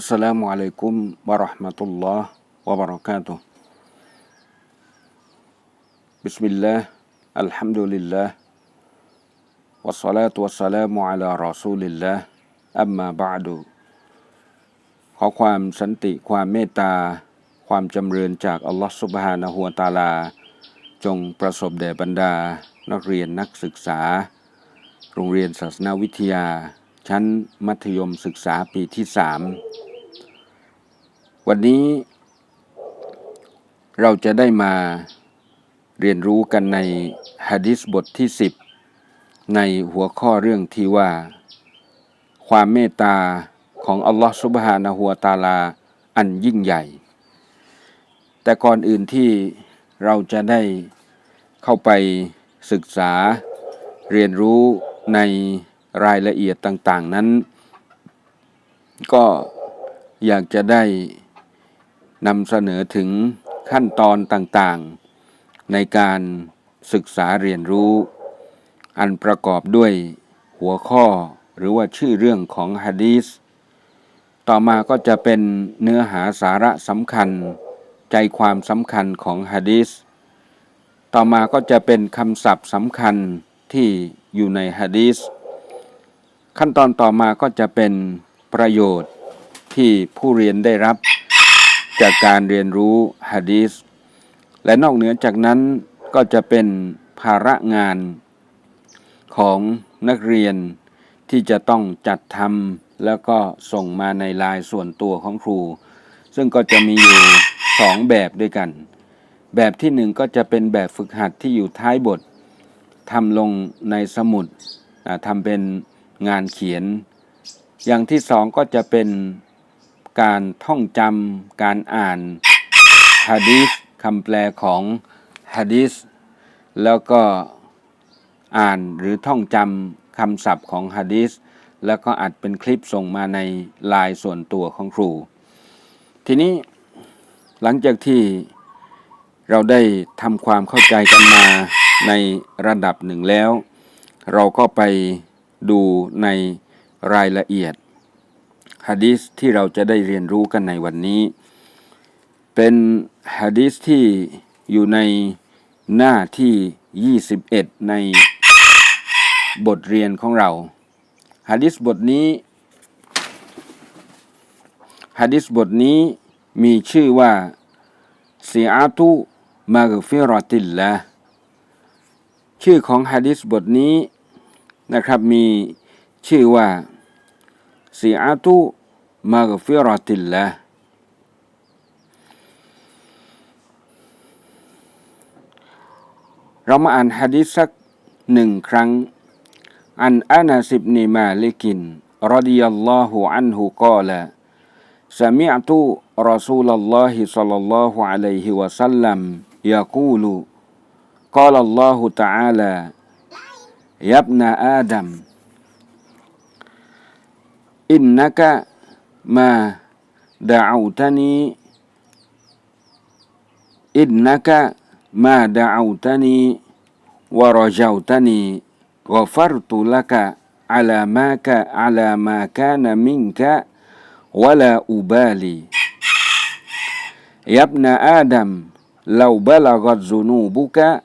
السلام عليكم ورحمة الله وبركاته بسم الله الحمد لله والصلاة والسلام على رسول الله أما بعد ขอความสันติความเมตตา ความจำเริญจากอัลลอฮฺสุบฮานะฮูวะตะอาลา จงประสบแด่บรรดา นักเรียนนักศึกษา โรงเรียนศาสนาวิทยา ชั้นมัธยมศึกษาปีที่สาม วันนี้เราจะได้มาเรียนรู้กันในฮะดิษบทที่ 10 ในหัวข้อเรื่องที่ว่า ความเมตตาของอัลลอฮฺสุบฮานะฮูวตาลาอันยิ่งใหญ่ แต่ก่อนอื่นที่เราจะได้เข้าไปศึกษาเรียนรู้ในรายละเอียดต่าง ๆ นั้น ก็อยากจะได้ นำเสนอถึงขั้นตอนต่างๆ ในการศึกษาเรียนรู้ อันประกอบด้วยหัวข้อหรือว่าชื่อเรื่องของฮะดีษต่อมาก็จะเป็นเนื้อหาสาระสำคัญ ใจความสำคัญของฮะดีษต่อมาก็จะเป็นคำศัพท์สำคัญที่อยู่ในฮะดีษขั้นตอนต่อมาก็จะเป็นประโยชน์ที่ผู้เรียนได้รับ จากการเรียนรู้ฮะดีษและนอกเหนือจากนั้นก็จะเป็นภาระงานของนักเรียนที่จะต้องจัดทำแล้วก็ส่งมาในลายส่วนตัวของครู ซึ่งก็จะมีอยู่สองแบบด้วยกัน แบบที่หนึ่งก็จะเป็นแบบฝึกหัดที่อยู่ท้ายบททำลงในสมุดทำเป็นงานเขียน อย่างที่สองก็จะเป็น การท่องจำการอ่านฮะดีษคำแปลของฮะดีษแล้วก็อ่านหรือท่องจำคำศัพท์ของฮะดีษแล้วก็อัดเป็นคลิปส่งมาในไลน์ส่วนตัวของครู ทีนี้หลังจากที่เราได้ทำความเข้าใจกันมาในระดับหนึ่งแล้ว เราก็ไปดูในรายละเอียด ฮะดีษที่เราจะได้เรียนรู้กันในวันนี้ เป็นฮะดีษที่อยู่ในหน้าที่ 21 ในบทเรียนของเราฮะดิษบทนี้ฮะดิษบทนี้มีชื่อว่าซีอาตุมากฟิรติลละชื่อของฮะดิษบทนี้นะครับมีชื่อว่า ซีอาตุมากฟิรติลละเรามาอ่านฮะดิษสักหนึ่งครั้ง عن أنس بن مالك رضي الله عنه قال سمعت رسول الله صلى الله عليه وسلم يقول قال الله تعالى يا ابن آدم innaka ma da'autani innaka ma da'autani wa rajautani ghafartu laka ala ma ka ala ma kana minka wala ubali. Yabna adam law balagat zunubuka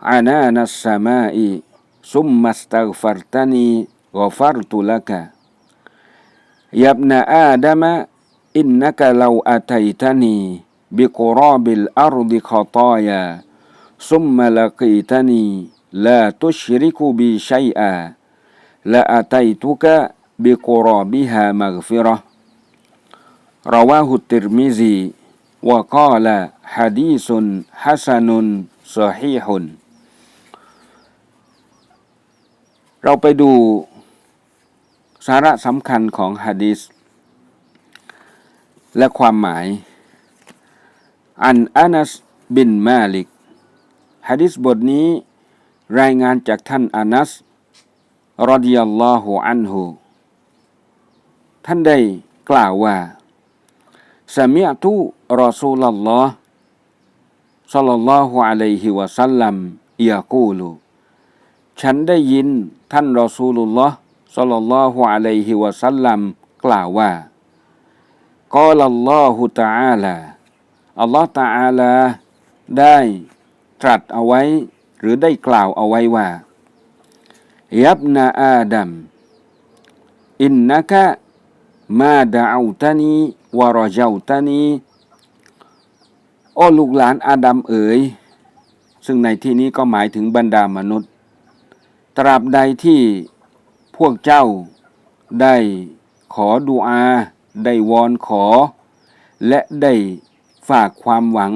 anana samai summa astaghfartani ghafartu laka. يا ابن آدم إنك لو أتيتني بقراب الأرض خطايا ثم لقيتني لا تشرك بي شيئا لأتيتك بقرابها مغفرة رواه الترمذي وقال حديث حسن صحيح เราไปดู สาระสำคัญของฮะดีษและความหมาย อันอานัสบินมาลิกฮะดิษบทนี้รายงานจากท่านอานัสรดิยัลลอฮุอันฮูท่านได้กล่าวว่าสมิอตุรอซูลลอฮ์สัลลัลลอฮุอะลัยฮิวะสัลลัมยากูลูฉันได้ยินท่านรอซูลุลลอฮ์ สัลลัลลอฮุอะลัยฮิวะสัลลัมกล่าวว่ากอลัลลอฮุตะอาลาอัลลอฮ์ตะอาลาได้ตรัสเอาไว้ หรือได้กล่าวเอาไว้ว่า ยับนาอาดัมอินนักะมาดาอูตานีวารเจ้าตานีโอ้ลูกหลานอาดัมเอ๋ย ซึ่งในที่นี้ก็หมายถึงบรรดามนุษย์ ตราบใดที่ วกเจ้า ได้ขอดุอา ได้วอนขอ และได้ฝากความหวัง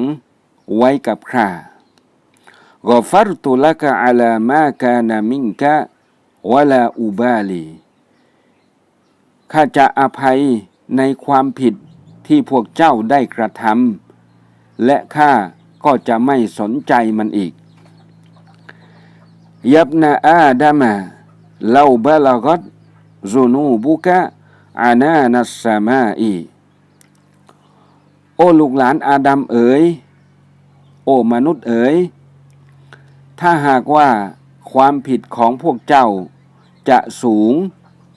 ไว้กับข้ากอฟัรตุลกะอาลามากานามิงกะวะลาอุบาลีข้าจะอภัยในความผิดที่พวกเจ้าได้กระทำและข้าก็จะไม่สนใจมันอีกยับนาอาดามะ เลาบะลากัดซุนูบุกะอานานัสสมาอีโอ้ลูกหลานอาดัมเอ๋ย โอ้มนุษย์เอ๋ย ถ้าหากว่าความผิดของพวกเจ้าจะสูง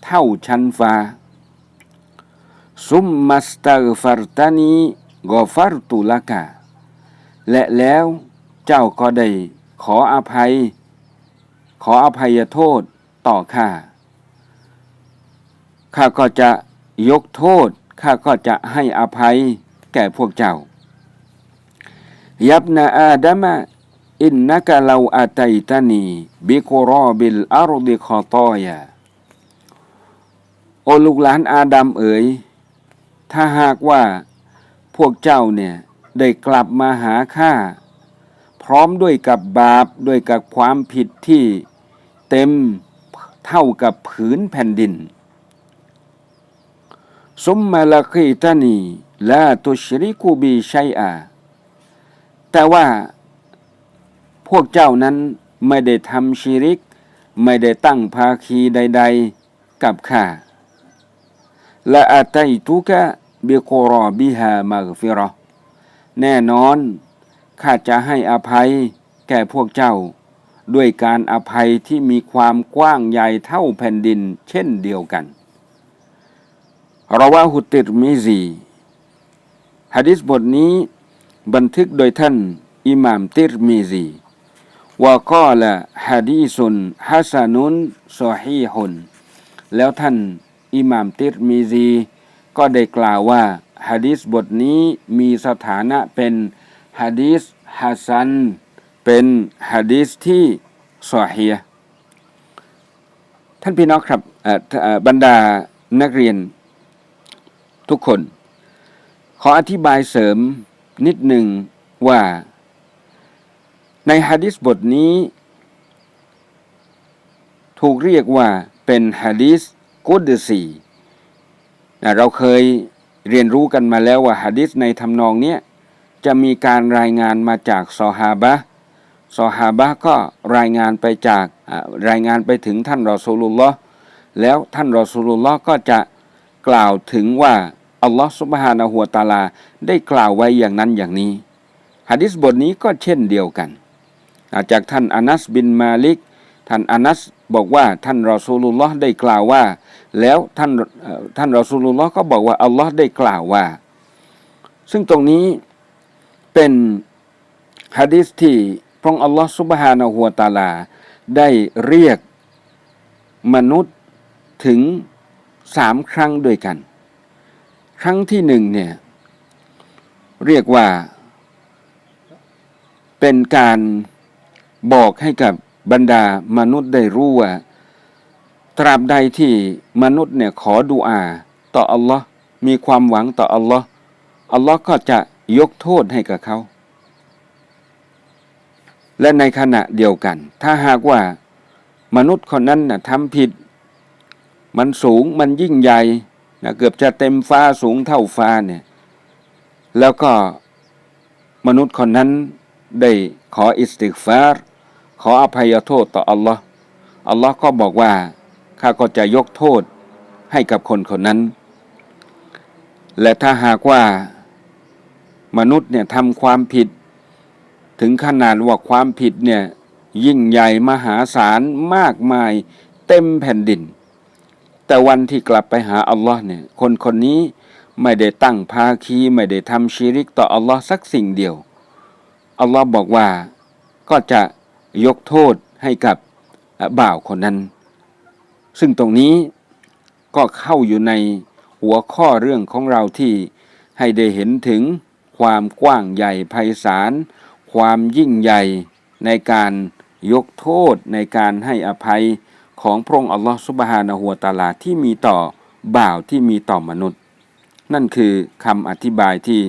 เท่าชั้นฟ้า ซุมมัสตักฟัรตานีกอฟัรตุลกะ และแล้วเจ้าก็ได้ขออภัย ขออภัยโทษ ต่อข้า ข้าก็จะยกโทษ ข้าก็จะให้อภัยแก่พวกเจ้า ยับนาอาดามะอินนักเราอาตัยตานีบิโกรอบิลอารดิคอตอยาโอลูกหลานอาดัมเอ๋ย ถ้าหากว่าพวกเจ้าเนี่ยได้กลับมาหาข้าพร้อมด้วยกับบาปด้วยกับความผิดที่เต็ม เท่ากับผืนแผ่นดินซุมมาลาคีตานีลาตุชริกูบีชัยอา แต่ว่าพวกเจ้านั้นไม่ได้ทำชีริก ไม่ได้ตั้งภาคีใด ๆ กับข้าและอาตัยตุกะบิโกรอบิฮามากฟิรอแน่นอนข้าจะให้อภัยแก่พวกเจ้า ด้วยการอภัยที่มีความกว้างใหญ่เท่าแผ่นดินเช่นเดียวกันราวาหุติรมิซีฮะดิษบทนี้บันทึกโดยท่านอิหม่ามติรมิซีว่าก็ละฮะดีสุนฮัสานุนซอฮีฮุนแล้วท่านอิหม่ามติรมิซีก็ได้กล่าวว่าฮะดีษบทนี้มีสถานะเป็นฮะดีษฮัสซัน เป็นฮะดีษที่ซอฮีห์ท่านพี่น้องครับบรรดานักเรียนทุกคน ขออธิบายเสริมนิดหนึ่งว่า ในฮะดิษบทนี้ ถูกเรียกว่าเป็นฮะดิษกุดซีนะเราเคยเรียนรู้กันมาแล้วว่าฮะดิษในทำนองเนี้ยจะมีการรายงานมาจากซอฮาบะ ซอฮาบะก็รายงานไปจากรายงานไปถึงท่านรอซูลุลลอฮ์แล้วท่านรอซูลุลลอฮ์ก็จะกล่าวถึงว่าอัลลอฮ์สุบฮานะฮัวตาลาได้กล่าวไว้อย่างนั้นอย่างนี้ฮะดิษบทนี้ก็เช่นเดียวกันาจากท่านอานัสบินมาลิก ท่านอานัสบอกว่าท่านรอซูลุลลอฮ์ได้กล่าวว่า แล้วท่านท่านรอซูลุลลอฮ์ก็บอกว่าอัลลอฮ์ได้กล่าวว่า ซึ่งตรงนี้เป็นฮะดิษที่ พระองอัลลอฮ์สุบฮานะฮัวตาลา ได้เรียกมนุษย์ถึงสามครั้งด้วยกัน ครั้งที่หนึ่งเนี่ยเรียกว่า เป็นการบอกให้กับบรรดามนุษย์ได้รู้ว่า ตราบใดที่มนุษย์เนี่ยขอดุอา ต่ออัลลอฮ์มีความหวังต่ออัลลอฮ์อัลลอฮ์ก็จะยกโทษให้กับเขา และในขณะเดียวกัน ถ้าหากว่ามนุษย์คนนั้นนะทำผิด มันสูงมันยิ่งใหญ่นะเกือบจะเต็มฟ้าสูงเท่าฟ้าเนี่ยแล้วก็มนุษย์คนนั้นได้ขออิสติกฟารขออภัยโทษต่ออัลลอฮ์อัลลอฮ์ก็บอกว่าข้าก็จะยกโทษให้กับคนคนนั้น และถ้าหากว่ามนุษย์เนี่ยทำความผิด ถึงขนาดว่าความผิดเนี่ยยิ่งใหญ่มหาศาลมากมายเต็มแผ่นดิน แต่วันที่กลับไปหาอัลลอฮ์เนี่ยคนคนนี้ไม่ได้ตั้งภาคี ไม่ได้ทำชีริกต่ออัลลอฮ์สักสิ่งเดียว อัลลอฮ์บอกว่าก็จะยกโทษให้กับบ่าวคนนั้น ซึ่งตรงนี้ก็เข้าอยู่ในหัวข้อเรื่องของเราที่ให้ได้เห็นถึงความกว้างใหญ่ไพศาล ความยิ่งใหญ่ในการยกโทษในการให้อภัยของพระองค์อัลลอฮฺสุบฮานะฮูวตาลาที่มีต่อบ่าวที่มีต่อมนุษย์ นั่นคือคำอธิบายที่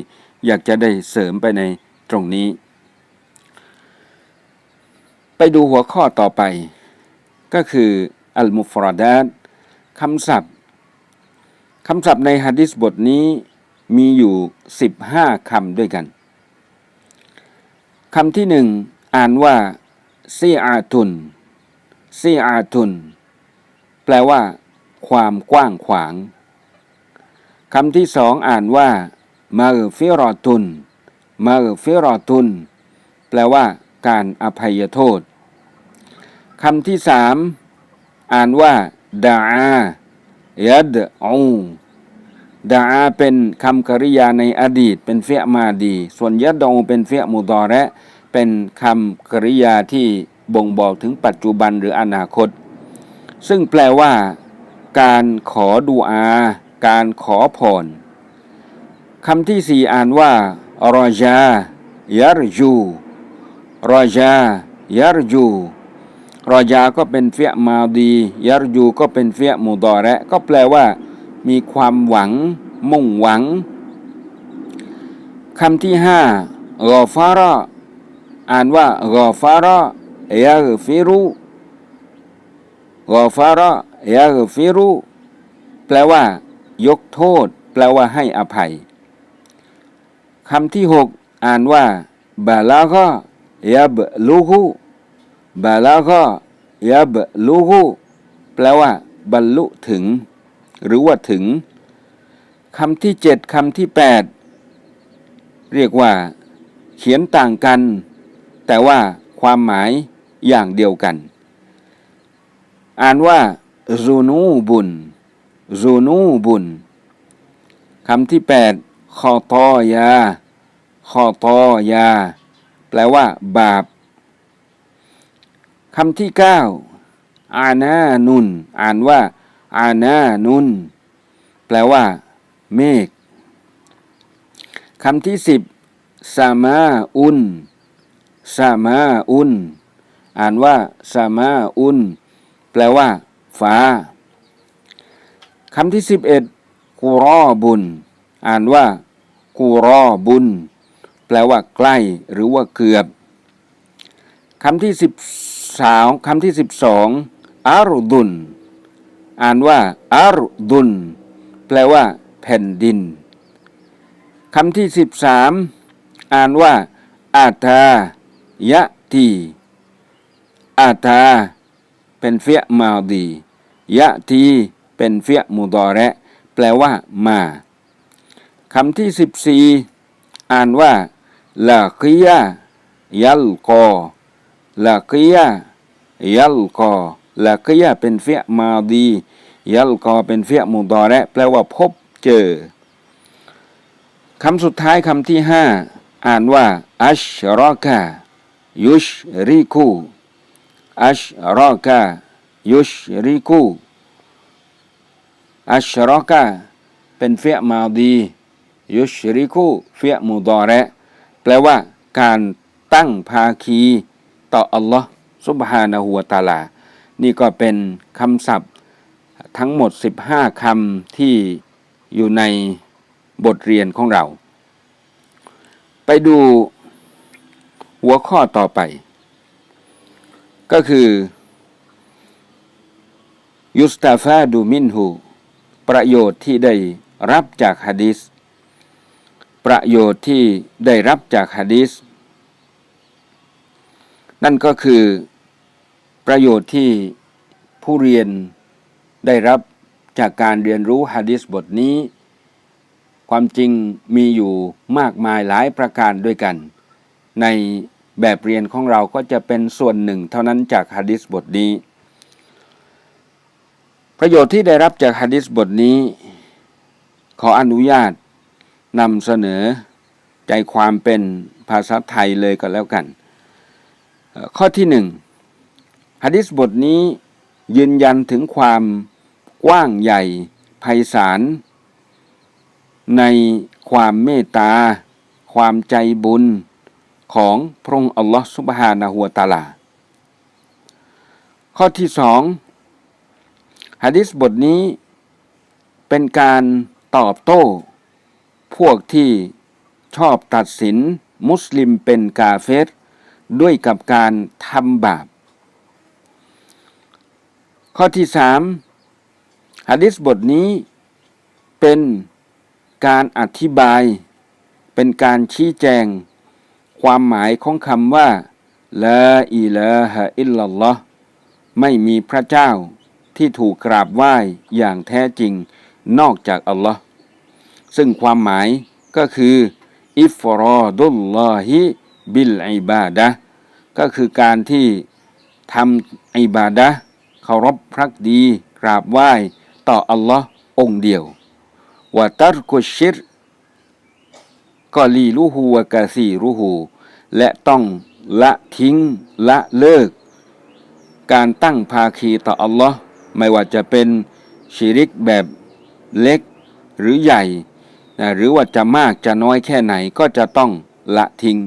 อยากจะได้เสริมไปในตรงนี้ ไปดูหัวข้อต่อไป ก็คืออัลมุฟรดาตคำศัพท์คำศัพท์ในฮะดิษบทนี้มีอยู่ 15คำด้วยกัน คำที่หนึ่งอ่านว่าซีอาตุนซีอาตุน แปลว่า ความกว้างขวางคำที่สองอ่านว่ามาฟิรอตุนมาฟิรอตุน แปลว่า การอภัยโทษคำที่สามอ่านว่าดาอายัดอู ดาเป็นคำกริยาในอดีตเป็นเฟียมาดี ส่วนยัดอูเป็นเฟียมุดอระเป็นคำกริยาที่บ่งบอกถึงปัจจุบันหรืออนาคต ซึ่งแปลว่า การขอดูอา การขอพรคำที่สี่อ่านว่ารอจายารจูรอจายารจูรอยาก็เป็นเฟียมาดียารยูก็เป็นเฟียมูดอระก็แปลว่า มีความหวัง มุ่งหวังคำที่ห้ารอฟาระอ่านว่ารอฟาระยาฟิรุรอฟาระยาฟิรุแปลว่า ยกโทษ แปลว่าให้อภัยคำที่หกอ่านว่าบาลาก็ยับลูกุบาลาก็ยับลูกุแปลว่า บรรลุถึง หรือว่าถึงคำที่เจ็ดคำที่แปดเรียกว่า เขียนต่างกัน แต่ว่าความหมายอย่างเดียวกัน อ่านว่าซูนูบุนซูนูบุนคำที่แปดคอตอยาคอตอยา แปลว่า บาปคำที่เก้าอานานุน อ่านว่า อานานุนแปลว่า เมฆคำที่สิบสามาอุนสามาอุนอ่านว่าสามาอุนแปลว่า ฟ้าคำที่สิบเอ็ดกูรอบุญ อ่านว่ากูรอบุญ แปลว่า ใกล้หรือว่าเกือบคำที่สิบสาวคำที่สิบสองอารุดุน อ่านว่าอารดุนแปลว่า แผ่นดินคำที่สิบสามอ่านว่า อาตายะทีอาตา เป็นเฟียมาดียะทีเป็นเฟียมุดอระแปลว่า มาคำที่สิบสี่อ่านว่าลาคียายัลกอลากียายัลกอ ลากียาเป็นเฟียมาดี ยัลกอเป็นเฟียมุดอแระแปลว่าพบเจอคำสุดท้ายคำที่ห้าอ่านว่า อัชรอกายุชริคูอัชรอกายุชริคูอัชรอกาเป็นเฟียมาดียุชริคูเฟียมุดอแระแปลว่าการตั้งภาคี ต่ออัลลอฮ์สุบฮานะฮูวะตาลา นี่ก็เป็นคำศัพท์ทั้งหมด 15คำที่อยู่ในบทเรียนของเรา ไปดูหัวข้อต่อไป ก็คือยุสตาฟาดูมินหูประโยชน์ที่ได้รับจากฮะดิษประโยชน์ที่ได้รับจากฮะดิษนั่นก็คือ ประโยชน์ที่ผู้เรียนได้รับจากการเรียนรู้ฮะดิษบทนี้ ความจริงมีอยู่มากมายหลายประการด้วยกัน ในแบบเรียนของเราก็จะเป็นส่วนหนึ่งเท่านั้นจากฮะดิษบทนี้ ประโยชน์ที่ได้รับจากฮะดิษบทนี้ ขออนุญาตนำเสนอใจความเป็นภาษาไทยเลยก็แล้วกัน ข้อที่หนึ่ง ฮะดิษบทนี้ยืนยันถึงความกว้างใหญ่ไพศาลในความเมตตา ความใจบุญของพระองค์อัลลอฮฺสุบฮานะฮูวะตาลา ข้อที่สองฮะดิษบทนี้เป็นการตอบโต้ พวกที่ชอบตัดสินมุสลิมเป็นกาเฟรด้วยกับการทำบาป ข้อที่สามฮะดิษบทนี้เป็นการอธิบาย เป็นการชี้แจง ความหมายของคำว่าละอิลาฮะอิลลัลลอฮ์ไม่มีพระเจ้าที่ถูกกราบไหว้อย่างแท้จริงนอกจากอัลลอฮ์ซึ่งความหมายก็คืออิฟรอดุลลอฮิบิลอิบาดะก็คือการที่ทำอิบาดะ เคารพพรักดี กราบไหว้ ต่ออัลลอฮ์องเดียววะตัรกุชิรก็ลีรูฮูวะกาซีรูฮูและต้องละทิ้งละเลิก การตั้งภาคีต่ออัลลอฮ์ไม่ว่าจะเป็นชิริกแบบเล็กหรือใหญ่นะหรือว่าจะมากจะน้อยแค่ไหนก็จะต้องละทิ้ง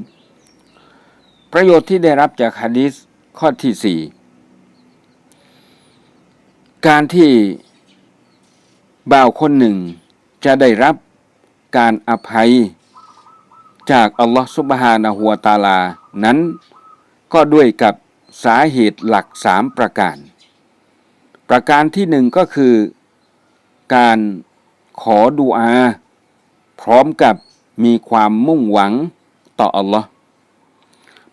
ประโยชน์ที่ได้รับจากฮะดีษข้อที่สี่ การที่บ่าวคนหนึ่งจะได้รับการอภัย จากอัลลอฮฺสุบฮานะฮัวตาลา นั้นก็ด้วยกับสาเหตุหลักสามประการ ประการที่หนึ่งก็คือการขอดุอา พร้อมกับมีความมุ่งหวังต่ออัลลอฮ์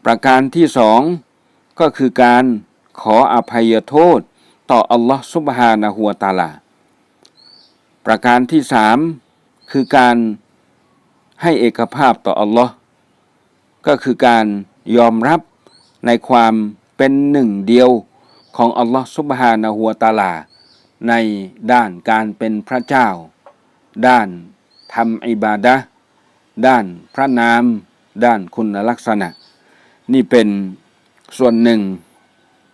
ประการที่สองก็คือการขออภัยโทษ ต่ออัลลอฮ์สุบฮานะฮัวตาลา ประการที่สามคือการให้เอกภาพต่ออัลลอฮ์ก็คือการยอมรับในความเป็นหนึ่งเดียวของอัลลอฮ์สุบฮานะฮัวตาลา ในด้านการเป็นพระเจ้า ด้านทำอิบาดะด้านพระนาม ด้านคุณลักษณะ นี่เป็นส่วนหนึ่ง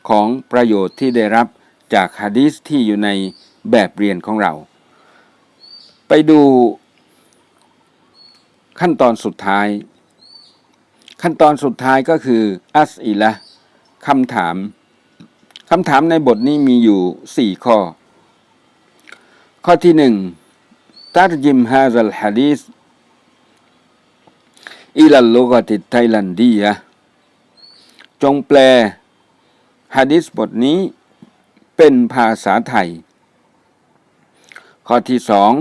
ของประโยชน์ที่ได้รับ จากฮะดีษที่อยู่ในแบบเรียนของเรา ไปดูขั้นตอนสุดท้าย ขั้นตอนสุดท้ายก็คืออัสอิละคำถามคำถามในบทนี้มีอยู่สี่ข้อ ข้อที่หนึ่งตัรจิมฮาซัลฮะดีษอิลัลลุกติไทยลันดียะจงแปลฮะดีษบทนี้ เป็นภาษาไทย ข้อที่สอง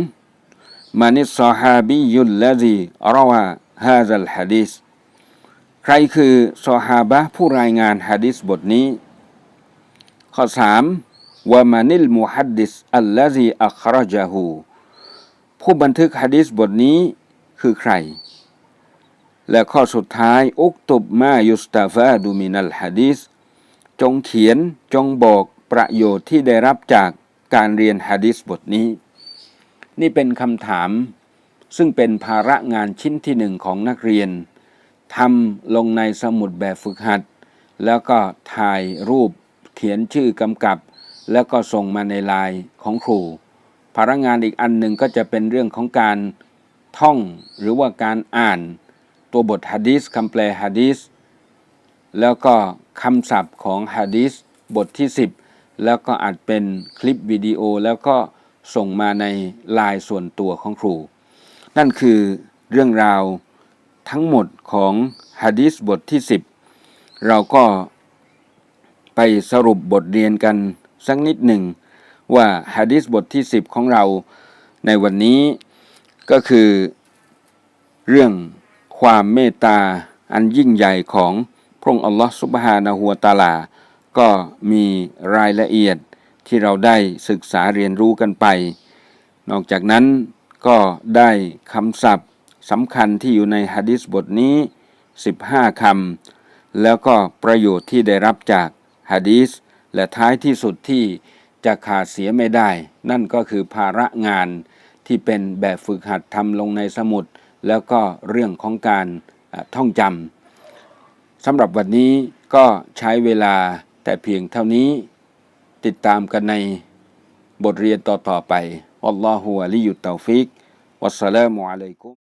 มานิสซอฮาบียุลละซีรวาฮาซัลฮะดีษใครคือซอฮาบะผู้รายงานฮะดีษบทนี้ ข้อสามวามานิลมุฮัดดิสอัลละซีอัครจาหูผู้บันทึกฮะดีษบทนี้คือใคร และข้อสุดท้าย อุกตุบมายุสตาฟาดูมินัลฮะดีษจงเขียนจงบอก ประโยชน์ที่ได้รับจากการเรียนฮะดีษบทนี้ นี่เป็นคำถาม ซึ่งเป็นภาระงานชิ้นที่หนึ่งของนักเรียนทำลงในสมุดแบบฝึกหัด แล้วก็ถ่ายรูปเขียนชื่อกำกับ แล้วก็ส่งมาในไลน์ของครู ภาระงานอีกอันหนึ่งก็จะเป็นเรื่องของการท่องหรือว่าการอ่านตัวบทฮะดีษคำแปลฮะดีษแล้วก็คำศัพท์ของฮะดีษบทที่ 10 แล้วก็อาจเป็นคลิปวิดีโอแล้วก็ส่งมาในไลน์ส่วนตัวของครู นั่นคือเรื่องราวทั้งหมดของฮะดีษบทที่ 10 เราก็ไปสรุปบทเรียนกันสักนิดหนึ่ง ว่าฮะดีษบทที่ 10 ของเราในวันนี้ก็คือเรื่องความเมตตาอันยิ่งใหญ่ของพระองค์อัลลอฮฺสุบฮานะฮูวะตาลา ก็มีรายละเอียดที่เราได้ศึกษาเรียนรู้กันไป นอกจากนั้นก็ได้คำศัพท์สำคัญที่อยู่ในฮะดิษบทนี้ 15 คำ แล้วก็ประโยชน์ที่ได้รับจากฮะดีษและท้ายที่สุดที่จะขาดเสียไม่ได้ นั่นก็คือภาระงานที่เป็นแบบฝึกหัดทำลงในสมุด แล้วก็เรื่องของการท่องจำสำหรับวันนี้ก็ใช้เวลา แต่เพียงเท่านี้ติดตามกันในบทเรียนต่อๆไปอัลลอฮฺวะลิยุตเตาฟิกวัสสลามุอะลัยกุม